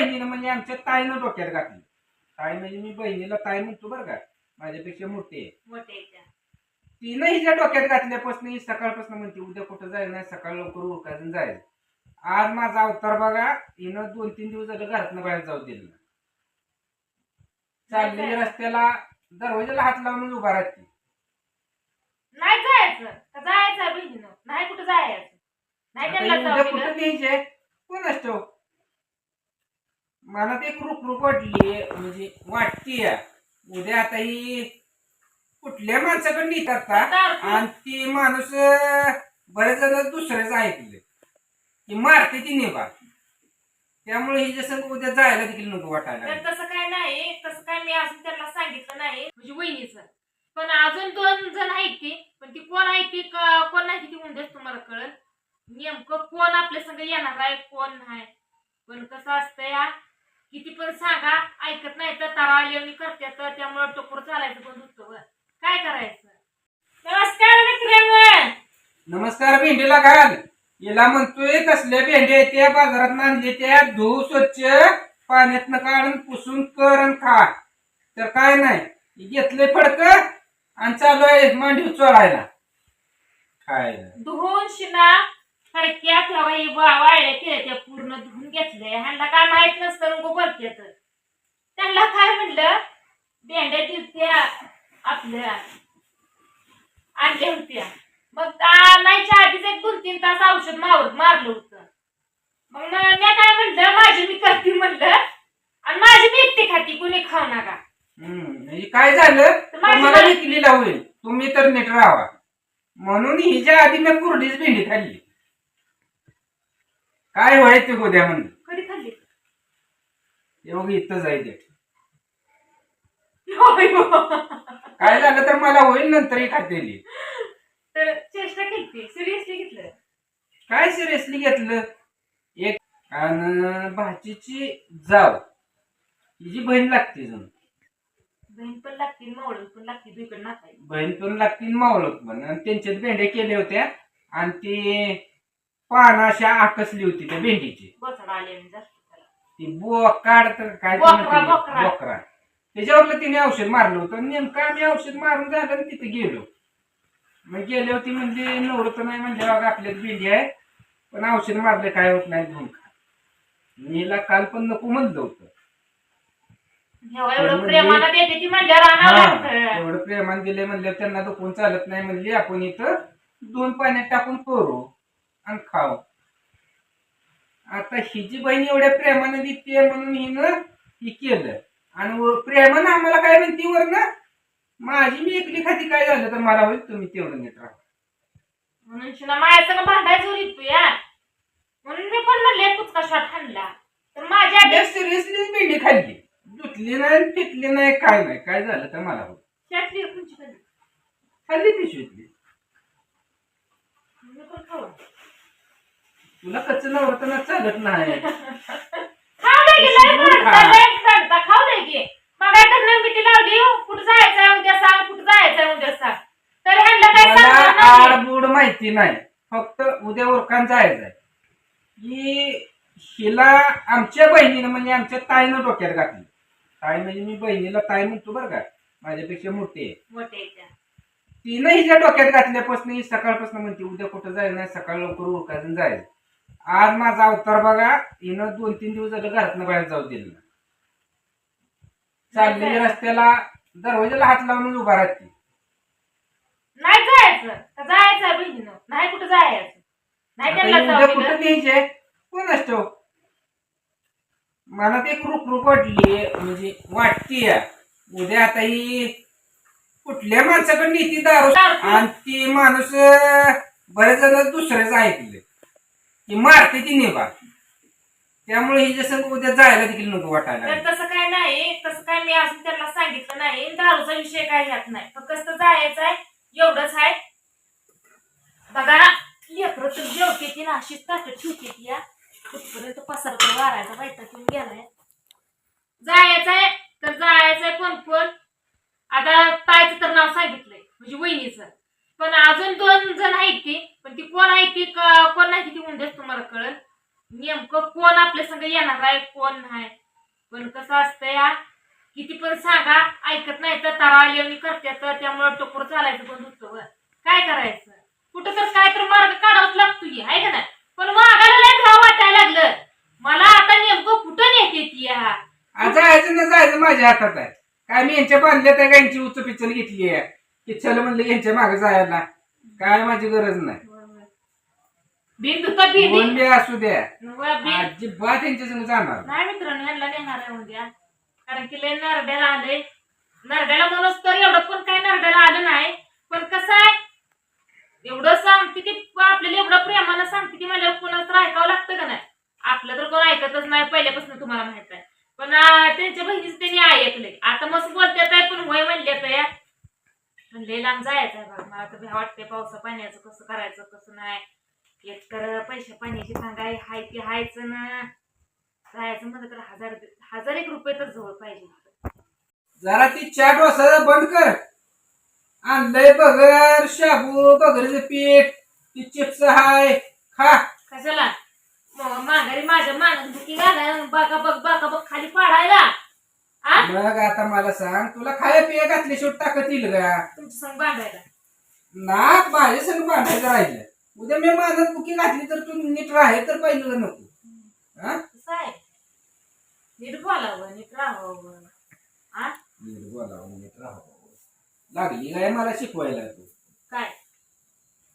बहिणीनं म्हणजे आमच्या ताईनं डोक्यात घातली. ताई म्हणजे मी बहिणीला ताई म्हणतो बरं का माझ्यापेक्षा मोठी आहे. तिनं हिच्या डोक्यात घातल्यापासून ही सकाळपासून म्हणते उद्या कुठं जायचं नाही सकाळ लवकर उरकायचं जायचं. आज माझा अवतार बघा हिनं दोन तीन दिवस झालं घरातनं बाहेर जाऊ दिलं नाही. चाललेल्या रस्त्याला दरवाजाला हात लावून उभा राहते. नाही जायचं. का जायचं बहिणीनं? नाही कुठं जायचं. नाही त्यांना उद्या कुठं दिलं. न्यायचे कोण असतो? मला ते रुक वाटली म्हणजे वाटतीय उद्या आता ही कुठल्या माणसाकडे नेतात आणि ती माणूस बरेच जण दुसऱ्याच ऐकले. की मारते ती नेबा त्यामुळे ही जसं उद्या जायला देखील नको वाटायला. तर. तसं काय नाही तसं काय मी अजून त्यांना सांगितलं नाही म्हणजे वहिनीचं. पण अजून दोन जण आहेत ती पण ती कोण आहे ती क- कोण नाही ती उद्याच तुम्हाला कळल. नेमकं कोण आपल्या संग येणार आहे कोण नाही. पण कसं असतं या किती पण सांगा ऐकत नाही तर तारा आली करतात त्यामुळे टोकर चालायचं पण होतं. काय करायचं? नमस्कार मित्रांनो! नमस्कार भेंडीला घाल. हिला म्हणतोय कसल्या भेंड्या त्या? बाजारात आणले त्या. धुऊ स्वच्छ. पाण्यातनं काढून पुसून कर आणि खा. तर काय नाही. घेतले फडक आणि चालू आहे मांडीव चोळायला. खायला धुवून शिना. फडक्या ठेवा ही वाळल्या केल्या त्या पूर्ण धुवून घेतले. ह्यांना काय माहीत नसतं नको बोलत्यात त्यांना काय म्हणलं? भेंड्या दिलत्या आपल्या. आणल्या होत्या. मग आणायच्या आधीच एक दोन तीन तास औषध मार मारलं होतं. मग म- काय म्हणलं? माझी मी करते म्हणलं. आणि माझी मी एकटी खाती कुणी खाऊ नका. म्हणजे काय झालं? तर बाई- विकलीला होईल तुम्ही तर नीट राहावा. म्हणून हिच्या आधी मी कुरडीच भेंडी खाल्ली. काय व्हायचं उद्या म्हणून? कधी खाल्ली? एवढं इथं हो. काय झालं तर मला होईल नंतरही खातेली. तर चेष्टा केली सिरियसली घेतलं? काय सिरियसली घेतलं? एक आणि भाचीची जाव. हिची बहीण लागते जण. बहीण पण लागतील मावळ पण लागतील बहीण पण लागतील मावळत पण. आणि त्यांच्यात भेंड्या केल्या होत्या. आणि ती पान अशा आकसली होती त्या भेंडीची? आले त्याला. ती बोकाड तर काय ते बोकरा, म्हणते, बोकरा. बोकरा. त्याच्यावरलं तिने औषध मारलं होतं. आणि नेमकं आम्ही औषध मारून झालं आणि तिथे गेलो. मग गेले होती म्हणजे नवरत नाही म्हणजे बघा आपल्यात भेंडी आहे पण औषध मारले काय होत नाही घेऊन खा मीला काल पण नको म्हणलं होतं. एवढं देते ती म्हणल्यावर आणावं हा लागतं. एवढं प्रेमान दिले म्हणले त्यांना दुखून चालत नाही म्हणले आपण इथं दोन पाण्यात टाकून करू. आणि खाऊ आता हिची बहीण एवढ्या प्रेमानं देते म्हणून हिनं ही केलं. आणि व- प्रेमानं आम्हाला काय म्हणते वर ना माझी मी एकली खाती काय झालं तर मला होईल तुम्ही तेवढं नीट राहा. म्हणून शिना माझ्या भांडायचं तू या म्हणून मी पण म्हणले कुचका शॉट हाणला. तर माझ्या सिरियसली भेंडी खाल्ली. दुटली नाही फिटली नाही काय नाही काय झालं तर मला होईल. तुमची खाल्ली? पिशवीतली मी पण खाऊ. तुला कच्च नवरताना चालत नाही खाऊ दे की लय शिजवून खा. भांडता, लय भांडता, खाऊ दे की. मग काय तर मिठी लावली हो, कुठं जायचंय उद्या सांग कुठं जायचंय उद्या सांग. तर ह्यांना काय मला सांगणार नाही. आडबूड माहिती नाही. फक्त उद्या ओरखान जायचंय. की हिला आमच्या बहिणीनं म्हणजे आमच्या ताईनं डोक्यात घातली. ताई म्हणजे मी बहिणीला ताई म्हणतो बरं का माझ्यापेक्षा मोठी. आहे मोठे त्या. तिनं हिच्या डोक्यात घातल्यापासून ही सकाळपासून म्हणते उद्या कुठं जायचं नाही सकाळ लवकर उरकायचं जायचं. आज माझा अवतार बघा हिनं दोन तीन दिवस झालं घरातनं बाहेर जाऊ दिलं नाही. चाललेल्या रस्त्याला दरवाजाला हात लावून उभा राहते. नाही जायचं. का जायचंय बहिणीनं. नाही कुठं जायचं. नाही आता त्यांना उद्या जाऊ कुठं दिलं. न्यायचे कोण असतो? मला ते रुक रुक वाटली म्हणजे वाटतीय. उद्या आता ही कुठल्या माणसाकडे नेती दारू दारू. आणि ती माणूस बरेच जण दुसऱ्याच ऐकले की मारते ती नेबा त्यामुळे ही जसं उद्या जायला देखील नको वाटायला. तर तसं काय नाही तसं काय मी अजून त्यांना सांगितलं नाही. दारूचा विषय काय घ्यात नाही. फक्त कसं जायचं आहे एवढंच आहे. बघा लेकरं तर जेवते ती ना अशीच ताटं ठेवते ती या कुठपर्यंत पसरतो वारायचा बायता तुम्ही गेलाय. जायचंय तर जायचंय पण कोण आता ताईचं तर नाव सांगितलंय म्हणजे वहिनीचं. पण अजून दोन जण आहेत ती पण ती कोण आहे ती क- कोण नाही ती कळल? नेमकं कोण आपल्या संग येणार आहे कोण नाही? पण कसं असतं या किती पण सांगा ऐकत नाही तर तारा आली तर त्यामुळे टोकर चालायचं बंद होतं काय करायचं? कुठं तर काय तर मार्ग काढावाच लागतो की आहे का नाही? पण मागायला लय भाव वाटायला लागलं. मला आता नेमकं कुठं नेते ती या आज जायचं ना जायचं माझ्या हातात आहे. काय मी यांच्या बांधल्या त्या गायची उच्च पिचल घेतली आहे. की चल म्हणलं यांच्या मागे जायला. काय माझी गरज नाही. बिन धुता बिन कोण बी असू द्या. बिन अजिबात यांच्या संग जाणार नाही. मित्रांनो यांना नेणार आहे उद्या. कारण की लय नरड्याला आले. नरड्याला म्हणूनच तर एवढं पण काय नरड्याला आलं नाही. पण कसं आहे? एवढं सांगते की आपल्याला एवढं प्रेमानं सांगते की मला कोणाच तर ऐकावं लागतं का नाही? आपलं तर कोण ऐकतच नाही पहिल्यापासून तुम्हाला माहीत आहे. पण आ, त्यांच्या बहिणीच त्यांनी ऐकलंय. आता मस्त बोलतात आहे पण होय म्हणले तर या म्हणले लांब जायचं आहे बघ. मला तर भ्या वाटते पावसा पाण्याचं कसं करायचं कसं नाही. एक तर पैशा पाण्याची सांगाय हाय ते हायचं ना. जायचं म्हणलं तर हजार हजार एक रुपये तर जवळ पाहिजे. जरा ती चाट वासायला बंद कर. आणलंय बगर शाबू बगरीचं पीठ ती चिप्स हाय खा. कशाला? म- माघारी माझ्या मानत बुकी घालाय बागा बघ बागा बघ खाली पाडायला. आ? मग आता मला सांग तुला खाया पिया घातली शेवट टाकत येईल का? तुमच्या संग बांधायला ना माझ्या संग बांधायचं राहिलं. उद्या मी माझ्यात बुकी घातली तर तू नीट राहे तर पाहिलं नको. हा? कसं आहे? नीट बोलावं नीट राहावं. आ नीट बोलावं नीट राहावं. लागली काय मला शिकवायला तू? काय?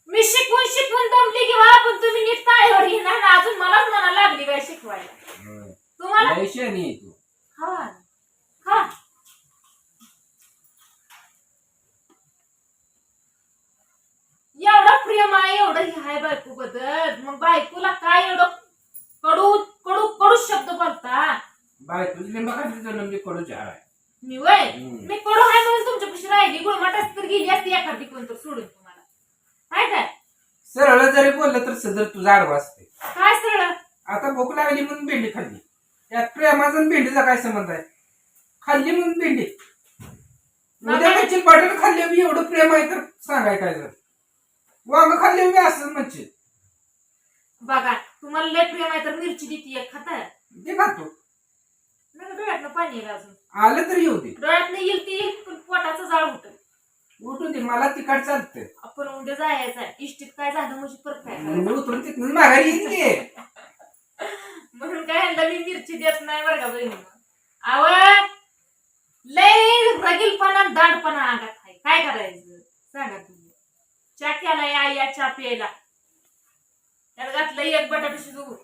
मी शिकवून शिकवून दमली किंवा पण तुम्ही नीट ताळेवर येणार ना अजून मलाच म्हणा लागली काय शिकवायला. तुम्हाला? तू. खावा खा एवढं प्रेम आहे एवढं हे आहे बायको बद्दल मग बायकोला काय एवढं कडू कडू कडू शब्द बोलता बाय तुझी लिंबा कडू झाड आहे. मी वय? हम्म. मी कडू आहे म्हणून तुमच्या पशी राहिली. गुळमाटाच तर गेली असती एखादी कोण तर सोडून तुम्हाला. काय काय? सरळ जरी बोललं तर सदर तुझा आडवा असते. काय सरळ? आता भूक लागली म्हणून भेंडी खाल्ली. त्यात प्रेमाचा आणि भेंडीचा काय संबंध आहे? खाल्ली म्हणून भेंडी. उद्या खाल्ले एवढं प्रेम आहे तर सांगाय काय जर वांग खाल्ले मी असं म्हणशील बघा तुम्हाला लय प्रेम आहे तर मिरची देते एक खाता. ते खातो. डोळ्यातनं पाणी येईल अजून. आलं तर येऊ दे. डोळ्यातनं येईल ती येईल पण पोटाचं जाळ होतं उठून दे मला तिकट चालतंय. आपण उद्या जायचं आहे. इष्टीत काय झालं म्हणजे परत काय करायचं? मी उतरून तिथून येईन की. म्हणून काय ह्यांना मी मिरची देत नाही बरं का बहिणी. आव लय रगीलपणा दांडपणा अंगात आहे. काय करायचं? सांगा तुम्ही. चा केला या या चा प्यायला. त्यात घातलं एक बटाटा शिजवून.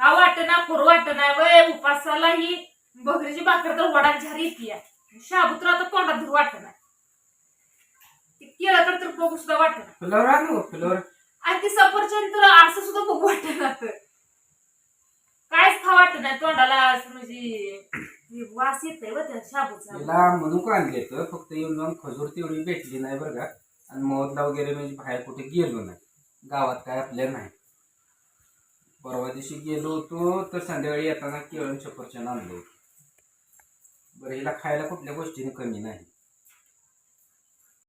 हा वाट ना खोर वाट ना वय उपासाला ही बकरीची भाकर तर वडाक झारी येते शाबुत्र तर तोंडात धुर वाट ना केळं तर तर बघू सुद्धा वाट ना फुलावर आणू फुलावर. आणि ती सफरचंद तर असं सुद्धा बघू वाटत तर कायच खा वाटत नाही. तोंडाला असं म्हणजे वास येतोय व त्या शाबूचा. म्हणून आणले तर फक्त येऊन जाऊन खजूर तेवढी भेटली नाही बरं का. आणि मौतला वगैरे म्हणजे बाहेर कुठे गेलो नाही. गावात काय आपल्या नाही. परवा दिवशी गेलो होतो तर संध्याकाळी येताना केळण सफरचंद आणलो होतो. बरं हिला खायला कुठल्या गोष्टीने कमी नाही.